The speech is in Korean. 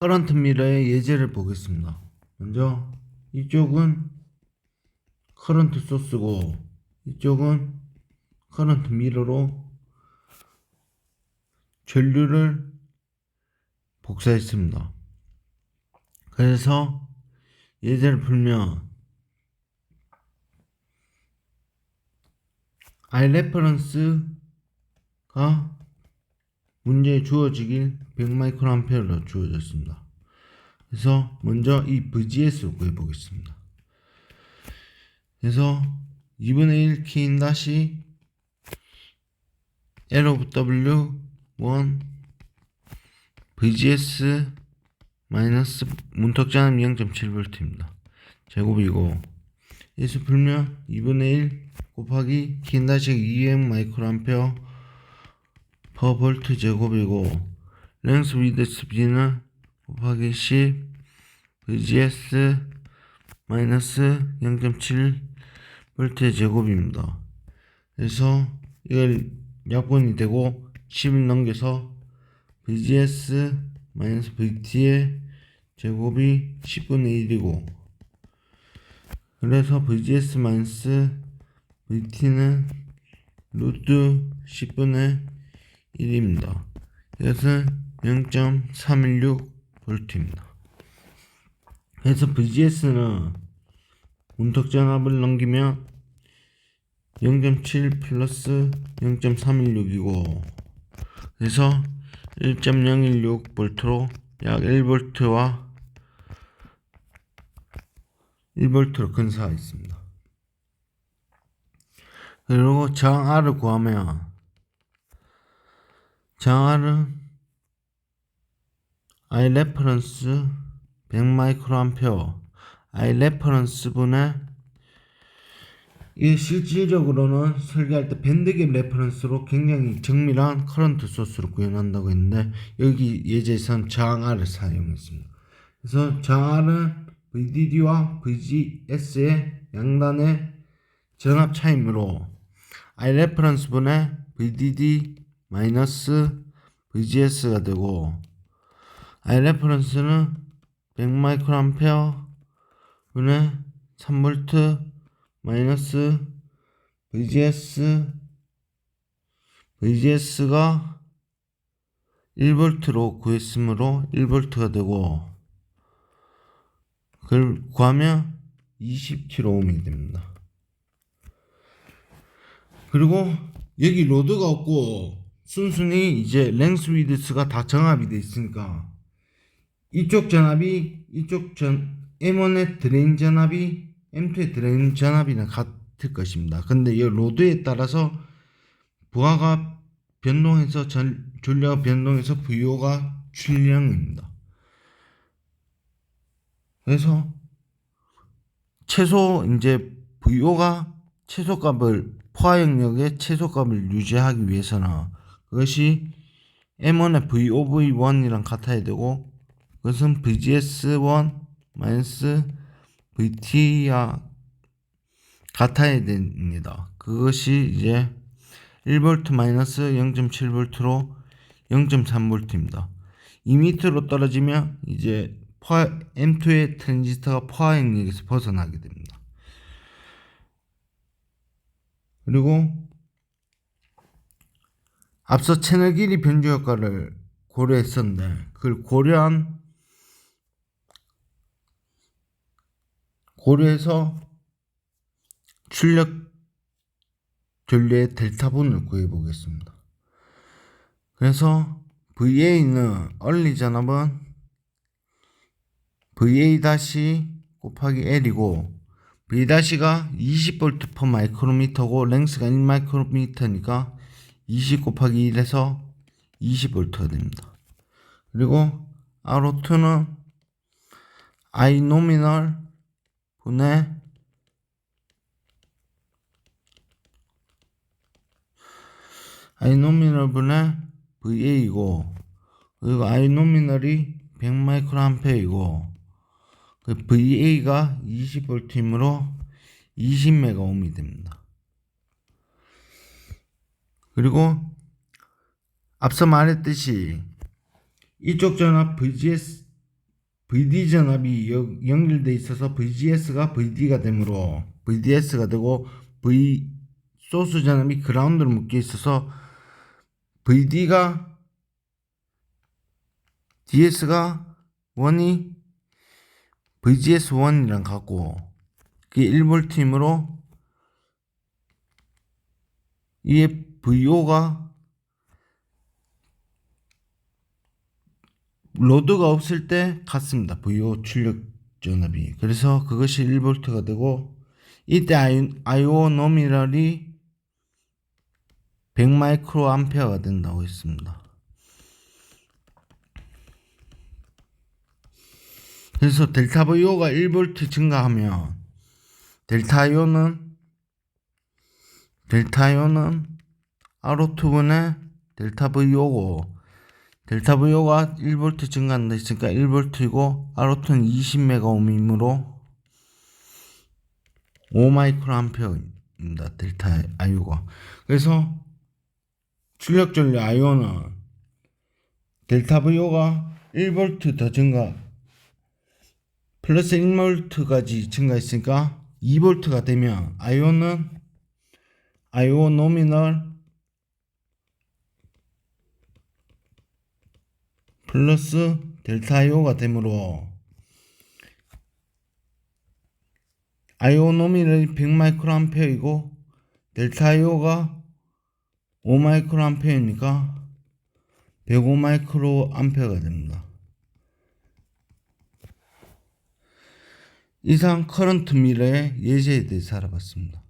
커런트 미러의 예제를 보겠습니다. 먼저 이쪽은 커런트 소스고 이쪽은 커런트 미러로 전류를 복사했습니다. 그래서 예제를 풀면 I 레퍼런스가 문제에 주어지길 100마이크로암페어로 주어졌습니다. 그래서 먼저 이 VGS를 구해보겠습니다. 그래서 2분의 1 키인 다시 L of W 1 VGS 마이너스 문턱자는 0.7V입니다. 제곱이고 예수 풀면 2분의 1 곱하기 키인 다시 200 마이크로암페어 퍼 볼트 제곱이고 랭스 위드 스피는 곱하기 10 VGS 마이너스 0.7 볼트의 제곱입니다. 그래서 이걸 약분이 되고 10을 넘겨서 VGS 마이너스 VT의 제곱이 10분의 1이고 그래서 VGS 마이너스 VT는 루트 10분의 1입니다. 이것은 0.316V입니다. 그래서 VGS는 운석 전압을 넘기면 0.7 플러스 0.316이고 그래서 1.016V로 약 1V와 1V로 근사하였습니다. 그리고 저항 R을 구하면 저항은 I 레퍼런스 100 마이크로암페어 I 레퍼런스 분의 이 실질적으로는 설계할 때 밴드갭 레퍼런스로 굉장히 정밀한 커런트 소스를 구현한다고 했는데 여기 예제에서는 저항R을 사용했습니다. 그래서 저항R은 VDD와 VGS의 양단의 전압 차이므로 I 레퍼런스 분의 VDD 마이너스 VGS가 되고 I 레퍼런스는 100 마이크로암페어 분의 3V 마이너스 VGS VGS가 1V로 구했으므로 1V가 되고 그걸 구하면 20kΩ이 됩니다. 그리고 여기 로드가 없고 순순히 이제 랭스 위드스가 다 정합이 돼 있으니까 이쪽 전압이 이쪽 전 M1의 드레인 전압이 M2의 드레인 전압이랑 같을 것입니다. 근데 이 로드에 따라서 부하가 변동해서 전, 전류가 변동해서 VO가 출량입니다. 그래서 최소 이제 VO가 최소값을 포화 영역의 최소값을 유지하기 위해서는 그것이 M1의 VOV1이랑 같아야 되고 그것은 VGS1 마이너스 VT와 같아야 됩니다. 그것이 이제 1V 마이너스 0.7V로 0.3V입니다. 2m로 떨어지면 이제 포화, M2의 트랜지스터가 포화 영역에서 벗어나게 됩니다. 그리고 앞서 채널 길이 변조 효과를 고려했었는데 그걸 고려한 고려해서 출력 전류의 델타분을 구해 보겠습니다. 그래서 VA는 얼리 전압은 VA 다시 곱하기 L이고 V 다시가 20V per 마이크로미터고 랭스가 1마이크로미터니까 20 곱하기 1에서 20V가 됩니다. 그리고 R2는 I 노미널 분의 I 노미널 분의 VA이고 그리고 I 노미널이 100 마이크로암페어이고 그 VA가 20V이므로 20메가옴이 됩니다. 그리고 앞서 말했듯이 이쪽 전압 VGS VD 전압이 여- 연결돼 있어서 VGS가 VD가 되므로 VDS가 되고 V 소스 전압이 그라운드로 묶여 있어서 VD가 DS가 1이 VGS 1이랑 같고 그게 1V이므로 이에 VO가 로드가 없을 때 같습니다. VO 출력 전압이. 그래서 그것이 1V가 되고 이때 IO 노미널이 100 마이크로 암페어가 된다고 했습니다. 그래서 델타 VO가 1V 증가하면 델타 IO는 델타 IO는 R2분의 델타 VO고 델타 VO가 1V 증가한다 했으니까 1V이고 R2는 20메가옴이므로 5 마이크로 암페어입니다. 델타 IO가. 그래서 출력 전류 IO는 델타 VO가 1V 더 증가 플러스 1V까지 증가했으니까 2V가 되면 IO는 IO 노미널 플러스 델타 IO가 되므로 IO 노미널이 100 마이크로 암페어이고 델타 IO가 5 마이크로 암페어니까 105 마이크로 암페어가 됩니다. 이상 커런트 미러의 예제에 대해서 알아봤습니다.